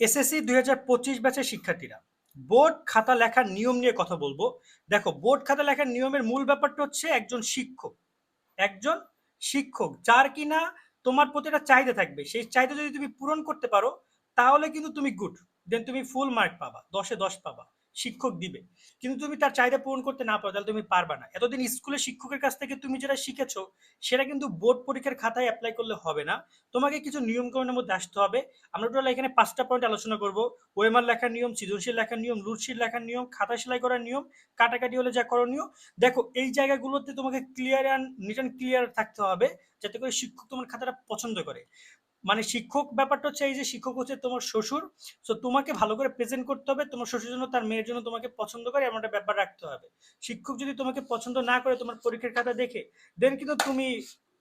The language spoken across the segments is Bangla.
এসএসসি দুই হাজার পঁচিশ ব্যাচের শিক্ষার্থীরা। বোর্ড খাতা লেখার নিয়ম নিয়ে কথা বলব। দেখো, বোর্ড খাতা লেখার নিয়মের মূল ব্যাপারটা হচ্ছে একজন শিক্ষক। একজন শিক্ষক, যার কিনা তোমার প্রতি একটা চাহিদা থাকবে। সেই চাহিদা যদি তুমি পূরণ করতে পারো, তাহলে কিন্তু তুমি গুড দেন তুমি ফুল মার্ক পাবা, দশে দশ পাবা। শিক্ষক দিবে। কিন্তু তুমি তার চাহিদা পূরণ করতে না পারো, তাহলে তুমি পারবা না। এতদিন স্কুলে শিক্ষকের কাছ থেকে তুমি যেটা শিখেছো, সেটা কিন্তু বোর্ড পরীক্ষার খাতায় অ্যাপ্লাই করলে হবে না। তোমাকে কিছু নিয়মকানুনের মধ্যে আসতে হবে। আমরা টোটাল এখানে পাঁচটা পয়েন্ট আলোচনা করব। ওয়েমার লেখার নিয়ম, সৃজনশীল লেখার নিয়ম রুটশিট লেখার নিয়ম, খাতা সেলাই করার নিয়ম, কাটাকাটি হলে যা করণীয়। দেখো, এই জায়গাগুলোতে তোমাকে ক্লিয়ার অ্যান্ড নিট ক্লিয়ার থাকতে হবে, যাতে করে শিক্ষক তোমার খাতাটা পছন্দ করে। মানে শিক্ষক ব্যাপারটা হচ্ছে এই যে শিক্ষক হচ্ছে তোমার শ্বশুর সো তোমাকে ভালো করে প্রেজেন্ট করতে হবে, তোমার শ্বশুর জন্য, তার মেয়ের জন্য তোমাকে পছন্দ করে এমন একটা ব্যাপার রাখতে হবে। শিক্ষক যদি তোমাকে পছন্দ না করে তোমার পরীক্ষার খাতা দেখে দেন কিন্তু তুমি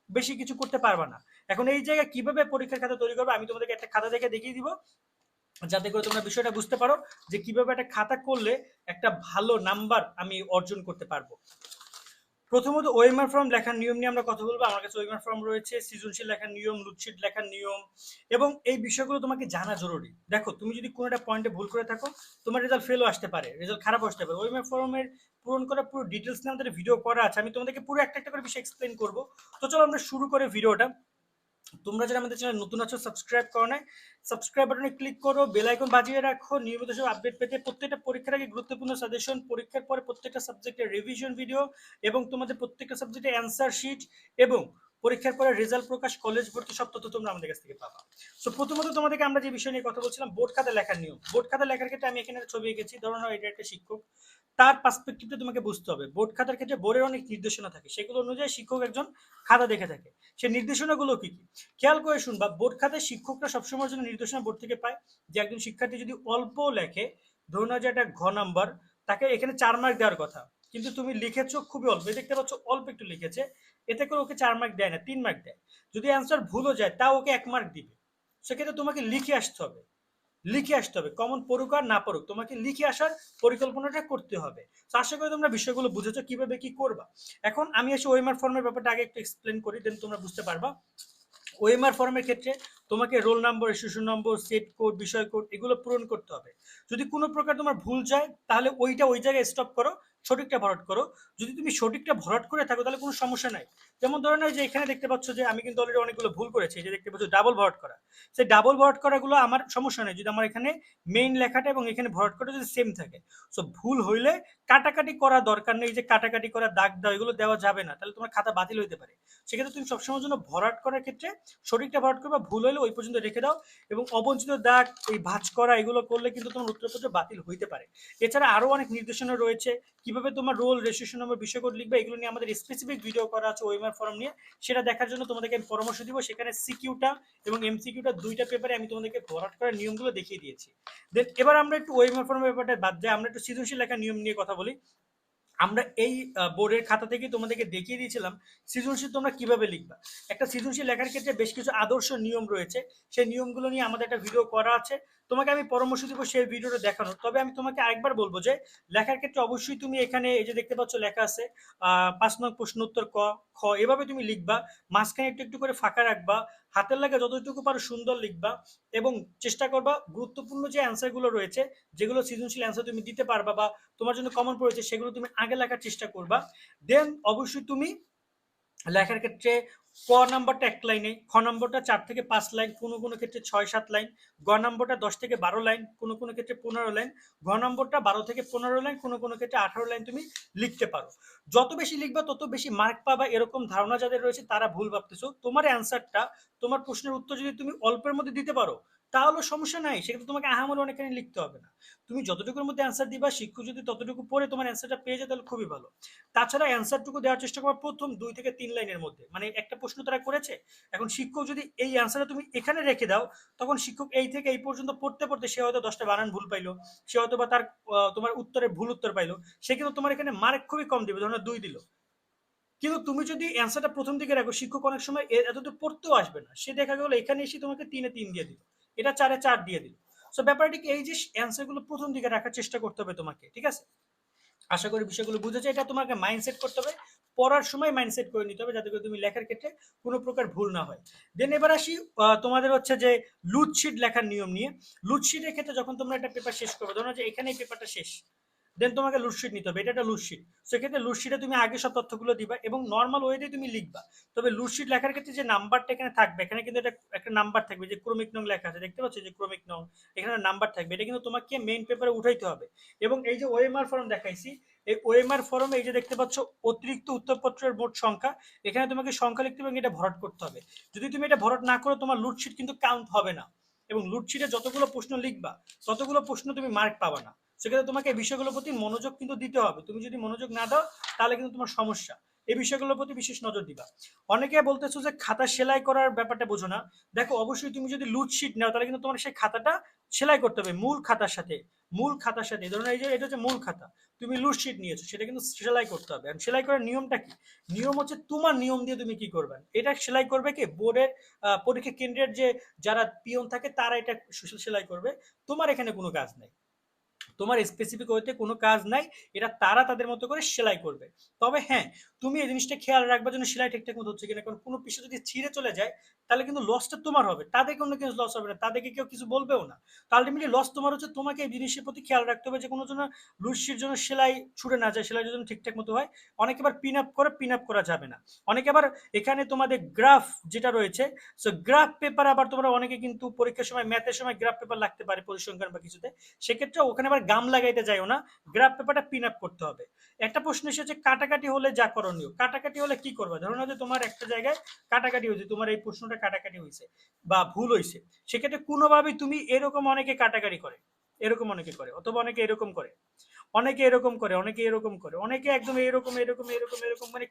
বেশি কিছু করতে পারবে না। এখন এই জায়গায় কীভাবে পরীক্ষার খাতা তৈরি করবে, আমি তোমাদেরকে একটা খাতা দেখে দেখিয়ে দিব, যাতে করে তোমরা বিষয়টা বুঝতে পারো যে কীভাবে একটা খাতা করলে একটা ভালো নাম্বার আমি অর্জন করতে পারব। প্রথমত ওয়েমার ফর্ম লেখার নিয়ম নিয়ে আমরা কথা বলব। আমার কাছে ওয়েমার ফর্ম রয়েছে, সৃজনশীল লেখার নিয়ম লুটশিট লেখার নিয়ম এবং এই বিষয়গুলো তোমাকে জানা জরুরি। দেখো, তুমি যদি কোনো একটা পয়েন্টে ভুল করে থাকো, তোমার রেজাল্ট ফেলও আসতে পারে রেজাল্ট খারাপ আসতে পারে। ওয়েমার ফর্মের পূরণ করা পুরো ডিটেলস নিয়ে আমাদের ভিডিও করা আছে। আমি তোমাদেরকে পুরো একটা একটা করে বিষয় এক্সপ্লেন করব। তো চলো আমরা শুরু করে ভিডিওটা তোমরা যারা আমাদের চ্যানেল নতুন আছো সাবস্ক্রাইব করো না সাবস্ক্রাইব বাটনে ক্লিক করো বেল আইকন বাজিয়ে রাখো। নিয়মিত সব আপডেট পেতে প্রত্যেকটা পরীক্ষার আগে গুরুত্বপূর্ণ সাজেশন পরীক্ষার পরে প্রত্যেকটা সাবজেক্টের রিভিশন ভিডিও এবং তোমাদের প্রত্যেকটা সাবজেক্টের অ্যান্সার শিট এবং পরীক্ষার পরে রেজাল্ট প্রকাশ, কলেজ ভর্তি, সব তথ্য তোমরা আমাদের কাছ থেকে পাবা। সো প্রথমত তোমাদেরকে আমরা যে বিষয় নিয়ে কথা বলছিলাম, বোর্ড খাতা লেখার নিয়ম। বোর্ড খাতা লেখার ক্ষেত্রে আমি এখানে ছবি এঁকেছি, ধরো এটা একটা শিক্ষক। তার পার্সপেক্টিভটা তোমাকে বুঝতে হবে। বোর্ড খাতার ক্ষেত্রে বোর্ডের অনেক নির্দেশনা থাকে। সেগুলো অনুযায়ী শিক্ষক একজন খাতা দেখে থাকে। সেই নির্দেশনাগুলো কি কি? খেয়াল করে শুনবা, বোর্ড খাতায় শিক্ষকরা সবসময়ের জন্য নির্দেশনা বোর্ড থেকে পায় যে একজন শিক্ষার্থী যদি অল্প লেখে ধরুন যে একটা ঘ নাম্বার তাকে এখানে চার মার্ক দেওয়ার কথা। কিন্তু তুমি লিখেছো খুবই অল্প দেখতে পাচ্ছ অল্প একটু লিখেছে, এতে করে ওকে চার মার্ক দেয় না, তিন মার্ক দেয়। যদি অ্যান্সার ভুলও যায়, তাও ওকে এক মার্ক দিবে। সেক্ষেত্রে তোমাকে লিখে আসতে হবে। লিখে আসতে হবে কমন পড়ুক আর না পড়ুক। তোমাকে লিখে আসার পরিকল্পনাটা করতে হবে। আশা করি তোমরা বিষয়গুলো বুঝেছ, কীভাবে কি করবা। এখন আমি এসে ওয়েমার ফর্মের ব্যাপারটা আগে একটু এক্সপ্লেন করি দেন তোমরা বুঝতে পারবা। ওএমআর ফর্মের ক্ষেত্রে তোমাকে রোল নম্বর শিশু নম্বর সেট কোড বিষয় কোড এগুলো পূরণ করতে হবে। যদি কোনো প্রকার তোমার ভুল যায়, তাহলে ওইটা ওই জায়গায় স্টপ করো। সঠিকটা ভরাট করো। যদি তুমি সঠিকটা ভরাট করে থাকো, তাহলে কোনো সমস্যা নাই। যেমন ধরো না যে এখানে দেখতে পাচ্ছ যে আমি কিন্তু অলরেডি অনেকগুলো ভুল করেছি যে দেখতে পাচ্ছ ডাবল ভরাট করা। সেই ডাবল ভরাট করাগুলো আমার সমস্যা নেই। যদি আমার এখানে মেইন লেখাটা এবং এখানে ভরাট করা যদি সেম থাকে। সো ভুল হইলে কাটাকাটি করা দরকার নেই যে কাটাকাটি করা, দাগ দাও, এগুলো দেওয়া যাবে না। তাহলে তোমার খাতা বাতিল হইতে পারে। সেক্ষেত্রে তুমি সবসময়ের জন্য ভরাট করার ক্ষেত্রে সঠিকটা ভরাট করবা, ভুল হলে ওই পর্যন্ত রেখে দাও এবং অবঞ্চিত দাগ, এই ভাঁজ করা, এগুলো করলে কিন্তু তোমার উত্তরপত্র বাতিল হইতে পারে। এছাড়া আরও অনেক নির্দেশনা রয়েছে কীভাবে তোমার রোল রেজিস্ট্রেশন নম্বর বিষয় কোড লিখবে, এগুলো নিয়ে আমাদের স্পেসিফিক ভিডিও করা আছে ওয়েমার ফর্ম নিয়ে। সেটা দেখার জন্য তোমাদেরকে আমি পরামর্শ দিব। সেখানে সিকিউটা এবং এমসিকিউটা দুইটা পেপারে আমি তোমাদেরকে ভরাট করার নিয়মগুলো দেখিয়ে দিয়েছি। দেন এবার আমরা একটু ওয়েমার ফর্মের ব্যাপারটা বাদ যাই। আমরা একটু সৃজনশীল লেখার নিয়ম নিয়ে কথা বলি। আমরা এই বোর্ডের খাতা থেকে তোমাদেরকে দেখিয়ে দিয়েছিলাম, সৃজনশীল তোমরা কীভাবে লিখবা? একটা সৃজনশীল লেখার ক্ষেত্রে বেশ কিছু আদর্শ নিয়ম রয়েছে, সেই নিয়মগুলো নিয়ে আমাদের একটা ভিডিও করা আছে। তোমাকে আমি পরামর্শ দিব সেই ভিডিওটা দেখানোর। তবে আমি তোমাকে আরেকবার বলব যে, লেখার ক্ষেত্রে অবশ্যই তুমি এখানে এই যে দেখতে পাচ্ছ লেখা আছে পাঁচ নং প্রশ্ন উত্তর ক, খ, এভাবে তুমি লিখবা। মাঝখানে একটু একটু করে ফাঁকা রাখবা। হাতের লাগে যতটুকু পারো সুন্দর লিখবা এবং চেষ্টা করবা গুরুত্বপূর্ণ যে অ্যান্সারগুলো রয়েছে, যেগুলো সৃজনশীল অ্যান্সার তুমি দিতে পারবা বা তোমার জন্য কমন পড়েছে, সেগুলো তুমি আগে লেখার চেষ্টা করবা। দেন অবশ্যই তুমি লেখার ক্ষেত্রে ক নাম্বারটা এক লাইনে, খ নম্বরটা চার থেকে পাঁচ লাইন, কোনো কোনো ক্ষেত্রে ছয় সাত লাইন, গ নম্বরটা দশ থেকে বারো লাইন, কোনো কোনো ক্ষেত্রে পনেরো লাইন, ঘ নম্বরটা বারো থেকে পনেরো লাইন, কোনো কোনো ক্ষেত্রে আঠারো লাইন তুমি লিখতে পারো। যত বেশি লিখবা, তত বেশি মার্ক পাবা, এরকম ধারণা যাদের রয়েছে, তারা ভুল ভাবতেছো। তোমার অ্যান্সারটা তোমার প্রশ্নের উত্তর যদি তুমি অল্পের মধ্যে দিতে পারো তাহলে সমস্যা নাই, সেক্ষেত্রে তোমাকে আহামরি অনেকখানি লিখতে হবে না। তুমি যতটুকুর মধ্যে অ্যান্সার দিবা, শিক্ষক যদি ততটুকু পড়ে তোমার অ্যান্সারটা পেয়ে যায়, তাহলে খুবই ভালো। তাছাড়া অ্যান্সারটুকু দেওয়ার চেষ্টা করবা প্রথম দুই থেকে তিন লাইনের মধ্যে। মানে একটা প্রশ্ন তারা করেছে, এখন শিক্ষক যদি এই অ্যান্সারটা তুমি এখানে রেখে দাও, তখন শিক্ষক এই থেকে এই পর্যন্ত পড়তে পড়তে সে হয়তো দশটা বানান ভুল পাইলো, সে হয়তো বা তার তোমার উত্তরে ভুল উত্তর পাইলো, সে কিন্তু তোমার এখানে মার্ক খুবই কম দিবে, ধরো দুই দিল। কিন্তু তুমি যদি অ্যান্সারটা প্রথম দিকে রাখো, শিক্ষক অনেক সময় এতদূর পড়তেও আসবে না। সে দেখা গেলো এখানে এসে তোমাকে তিনে তিন দিয়ে দিল। এটা চারে চার দিয়ে দিল। সো ব্যাপারটি এই যে অ্যান্সারগুলো প্রথম দিকে রাখার চেষ্টা করতে হবে তোমাকে, ঠিক আছে? আশা করি বিষয়গুলো বুঝেছে, এটা তোমাকে মাইন্ডসেট করতে হবে, পড়ার সময় মাইন্ডসেট করে নিতে হবে, যাতে করে তুমি লেখার ক্ষেত্রে কোনো প্রকার ভুল না হয়। দেন এবার আসি তোমাদের হচ্ছে যে লুটশিট লেখার নিয়ম নিয়ে। লুটশিটের ক্ষেত্রে যখন তোমরা একটা পেপার শেষ করবে, ধরো যে এখানে পেপারটা শেষ দেন তোমাকে লুটশিট নিতে হবে। এটা একটা লুটশিট সেক্ষেত্রে লুটশিটে তুমি আগে সব তথ্যগুলো দিবা এবং নর্মাল ওয়েতে তুমি লিখবা। তবে লুটশিট লেখার ক্ষেত্রে যে নাম্বারটা এখানে থাকবে, এখানে কিন্তু এটা একটা নাম্বার থাকবে, যে ক্রমিক নং লেখা আছে। দেখতে পাচ্ছ যে ক্রমিক নং, এখানে নাম্বার থাকবে। এটা কিন্তু তোমাকে মেইন পেপারে উঠাইতে হবে। এবং এই যে ওএমআর ফর্ম দেখাইছি, এই ওএমআর ফর্মে এই যে দেখতে পাচ্ছ অতিরিক্ত উত্তরপত্রের মোট সংখ্যা, এখানে তোমাকে সংখ্যা লিখতে হবে এটা ভরাট করতে হবে। যদি তুমি এটা ভরাট না করো, তোমার লুটশিট কিন্তু কাউন্ট হবে না। এবং লুটশিটে যতগুলো প্রশ্ন লিখবা, ততগুলো প্রশ্ন তুমি মার্ক পাবা না। সেক্ষেত্রে তোমাকে এই বিষয়গুলোর প্রতি মনোযোগ কিন্তু দিতে হবে। তুমি যদি মনোযোগ না দাও, তাহলে কিন্তু তোমার সমস্যা। এই বিষয়গুলোর প্রতি বিশেষ নজর দিবা। অনেকে বলতেছো যে খাতা সেলাই করার ব্যাপারটা বোঝো না। দেখো, অবশ্যই তুমি যদি লুটশিট নাও, তাহলে কিন্তু তোমার সেই খাতাটা সেলাই করতে হবে মূল খাতার সাথে। মূল খাতার সাথে। ধরুন এই যে, এটা হচ্ছে মূল খাতা। তুমি লুটশিট নিয়েছো, সেটা কিন্তু সেলাই করতে হবে। আর সেলাই করার নিয়মটা কি? নিয়ম হচ্ছে তোমার নিয়ম দিয়ে তুমি কি করবে। এটা সেলাই করবে কি? বোর্ডের পরীক্ষা কেন্দ্রের যে যারা পিয়ন থাকে, তারা এটা সেলাই করবে। তোমার এখানে কোনো কাজ নেই। তোমার স্পেসিফিক ওয়েতে কোনো কাজ নাই, এটা তারা তাদের মতো করে সেলাই করবে। তবে হ্যাঁ তুমি এই জিনিসটা খেয়াল রাখবার জন্য সেলাই ঠিকঠাক মতো হচ্ছে কিনা, কারণ কোনো পিসে যদি ছিঁড়ে চলে যায়, তাহলে কিন্তু লসটা তোমার হবে। তাদের কোনো কিছু লস হবে না তাদেরকে কেউ কিছু বলবেও না। তো আলটিমেটলি লস তোমার হচ্ছে তোমাকে এই জিনিসের প্রতি খেয়াল রাখতে হবে যে কোনো জন্য লুসির জন্য সেলাই ছুটে না যায়, সেলাই জন্য ঠিকঠাক মতো হয়, অনেকে আবার পিন আপ করে পিন আপ করা যাবে না। অনেকে আবার এখানে তোমাদের গ্রাফ যেটা রয়েছে সো গ্রাফ পেপার আবার তোমরা অনেকে কিন্তু পরীক্ষার সময় ম্যাথের সময় গ্রাফ পেপার লাগতে পারে পরিসংখ্যান বা কিছুতে, সেক্ষেত্রে ওখানে আবার গাম লাগাইতে যাইও না গ্রাফ পেপারটা পিন আপ করতে হবে। একটা প্রশ্ন এসেছে, কাটাকাটি হলে যা করণীয়, কাটাকাটি হলে কি করবে? ধরো যে তোমার একটা জায়গায় কাটাকাটি হয়েছে, তোমার এই প্রশ্নটা কাটাকাটি হয়েছে বা ভুল হয়েছে, সেক্ষেত্রে কোনোভাবেই তুমি এরকম অনেকে কাটাকাটি করে, এরকম অনেকে করে, অথবা অনেকে এরকম করে, অনেকে এরকম করে, অনেকে এরকম করে, অনেকে একদম এরকম এরকম এরকম এরকম মানে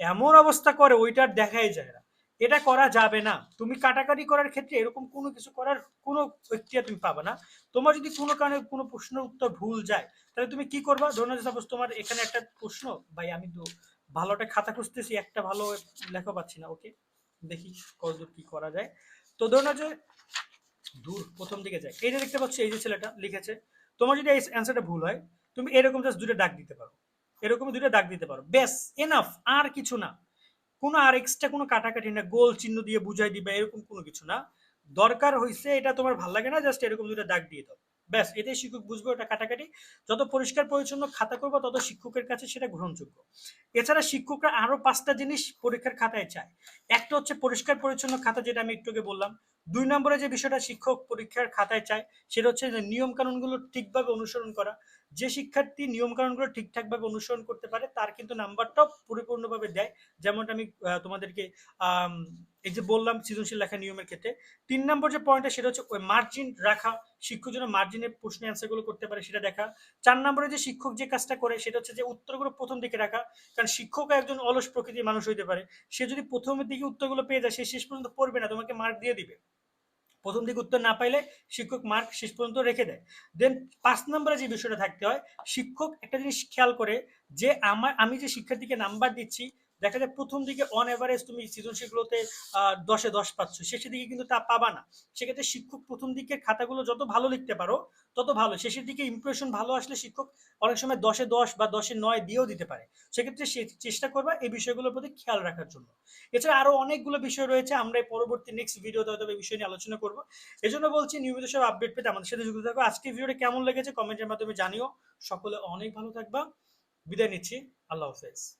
এমন অবস্থা করে ওইটার দেখাই যায় না। এটা করা যাবে না। তুমি কাটাকাটি করার ক্ষেত্রে এরকম কোনো কিছু করার কোনো ইখতিয়ার তুমি পাবে না। তোমার যদি কোনো কারণে কোনো প্রশ্নের উত্তর ভুল যায়, তাহলে তুমি কি করবা? ধরুন সাপোজ তোমার এখানে একটা প্রশ্ন, ভাই, আমি তো ভালো একটা খাতা খুঁজতেছি, একটা ভালো লেখা পাচ্ছি না। ওকে, দেখি কতদূর কি করা যায়। তো ধরুন যে দূর, প্রথম দিকে যায় এই যে দেখতে পাচ্ছ, এই যে ছেলেটা লিখেছে, তোমার যদি এই অ্যান্সারটা ভুল হয়, তুমি এরকম জাস্ট দুটো ডাক দিতে পারো। এরকম দুটো ডাক দিতে পারো। বেশ এনাফ আর কিছু না। কোনো আর এক্সট্রা কোনো কাটাকাটি না, গোল চিহ্ন দিয়ে বুঝাই দিবে, এরকম কোনো কিছু না। দরকার হয়েছে এটা তোমার ভালো লাগে না জাস্ট এরকম দুটো দাগ দিয়ে দাও। ব্যাস, এটাই শিক্ষক বুঝবে, ওটা কাটাকাটি। যত পরিষ্কার পরিচ্ছন্ন খাতা করব, তত শিক্ষকের কাছে সেটা গ্রহণযোগ্য। এছাড়া শিক্ষকরা আরও পাঁচটা জিনিস পরীক্ষার খাতায় চায়। একটা হচ্ছে পরিষ্কার পরিচ্ছন্ন খাতা, যেটা আমি একটু আগে বললাম। দুই নম্বরে যে বিষয়টা শিক্ষক পরীক্ষার খাতায় চায়, সেটা হচ্ছে যে নিয়ম কানুনগুলো ঠিকভাবে অনুসরণ করা। যে শিক্ষার্থী নিয়ম কানুনগুলো ঠিকঠাকভাবে অনুসরণ করতে পারে, তার কিন্তু নাম্বারটাও পরিপূর্ণভাবে দেয়। যেমনটা আমি তোমাদেরকে এই যে বললাম সৃজনশীল লেখা নিয়মের ক্ষেত্রে। তিন নম্বর যে পয়েন্টটা সেটা হচ্ছে মার্জিন রাখা শিক্ষক যেন মার্জিনের প্রশ্নের অ্যান্সারগুলো করতে পারে সেটা দেখা। চার নম্বরে যে শিক্ষক যে কাজটা করে সেটা হচ্ছে যে উত্তরগুলো প্রথম দিকে রাখা। কারণ শিক্ষক একজন অলস প্রকৃতির মানুষ হইতে পারে। সে যদি প্রথমের দিকে উত্তরগুলো পেয়ে যায়, সে শেষ পর্যন্ত পড়বে না, তোমাকে মার্ক দিয়ে দিবে। প্রথম দিকে উত্তর না পাইলে শিক্ষক মার্ক শেষ পর্যন্ত রেখে দেয়। দেন পাঁচ নম্বরে যে বিষয়টা থাকতে হয়, শিক্ষক একটা জিনিস খেয়াল করে যে আমার, আমি যে শিক্ষার্থীকে নাম্বার দিচ্ছি দেখা যায় প্রথম দিকে অন এভারেজ তুমি সৃজনশীলগুলোতে দশে দশ পাচ্ছ। শেষের দিকে কিন্তু তা পাবা না। সেক্ষেত্রে শিক্ষক প্রথম দিকের খাতাগুলো যত ভালো লিখতে পারো, তত ভালো। শেষের দিকে ইমপ্রেশন ভালো আসলে শিক্ষক অনেক সময় দশে দশ বা দশে নয় দিয়েও দিতে পারে। সেক্ষেত্রে চেষ্টা করবা এই বিষয়গুলোর প্রতি খেয়াল রাখার জন্য। এছাড়া আরও অনেকগুলো বিষয় রয়েছে, আমরা পরবর্তী নেক্সট ভিডিওতে হয়তো এই বিষয় নিয়ে আলোচনা করব। এজন্য বলছি, নিয়মিত সব আপডেট পেতে আমাদের সাথে যুক্ত থাকো। আজকে ভিডিওটা কেমন লেগেছে? কমেন্টের মাধ্যমে জানিও। সকলে অনেক ভালো থাকবা। বিদায় নিচ্ছি। আল্লাহ হাফেজ।